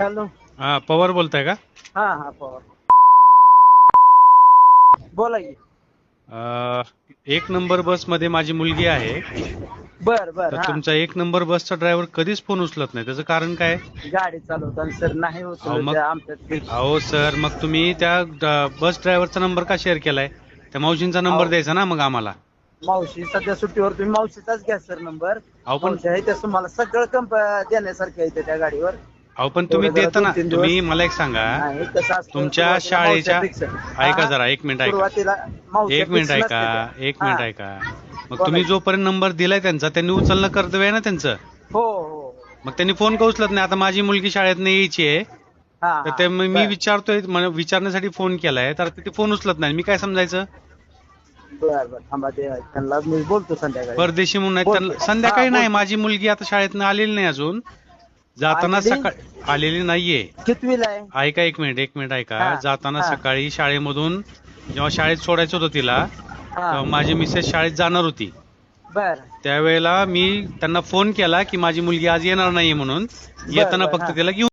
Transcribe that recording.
Hello हा पवार बोलताय का? हा हा पवार. बोला की. अं, एक नंबर बसमध्ये माझी मुलगी आहे. बर बर तर हा. तुमचा एक नंबर बसचा ड्रायव्हर कधीच फोन उचलत नाही. त्याचं कारण काय? गाडी चालवताना सर नाही अहो, उचलत मग- अहो सर मग तुम्ही त्या ड- बस ड्रायव्हरचा नंबर का शेअर केलाय? त्या मावशींचा नंबर अहो. द्यायचा ना मग आम्हाला. मावशी सध्या सुट्टीवर तुम्ही मावशीचाच घ्या सर नंबर. अहो, पण- मावशी आहे तसं मला सगळं कंप देण्यासारखे आहे त्या गाडीवर. अहो पण तुम्ही देता ना तुम्ही मला एक सांगा. तुमच्या शाळेच्या ऐका जरा एक मिनिट ऐका. एक मिनिट ऐका. एक मिनिट. ऐका. मग तुम्ही. जोपर्यंत नंबर दिलाय त्यांचा त्यांनी उचलणं कर्तव्य आहे ना त्यांचं? हो हो. मग त्यांनी फोन का उचलत नाही? आता माझी मुलगी शाळेत नाही यायची आहे. तर ते मी. विचारतोय विचारण्यासाठी फोन केलाय. तर ते फोन उचलत नाही. मी काय समजायचं? परदेशी म्हणून संध्याकाळी नाही. माझी मुलगी आता शाळेतनं आलेली नाही अजून. जाताना आलेली? सकाळी आलेली नाहीये. कितवीला आहे? ऐका एक मिनिट एक मिनिट ऐका. हा, जाताना हा. सकाळी शाळेमधून जेव्हा शाळेत सोडायचं होतं तिला हा. माझी मिसेस शाळेत जाणार होती. बर. त्यावेळेला मी त्यांना फोन केला की माझी मुलगी आज येणार नाहीये म्हणून. येताना बर, फक्त हा. तिला घेऊन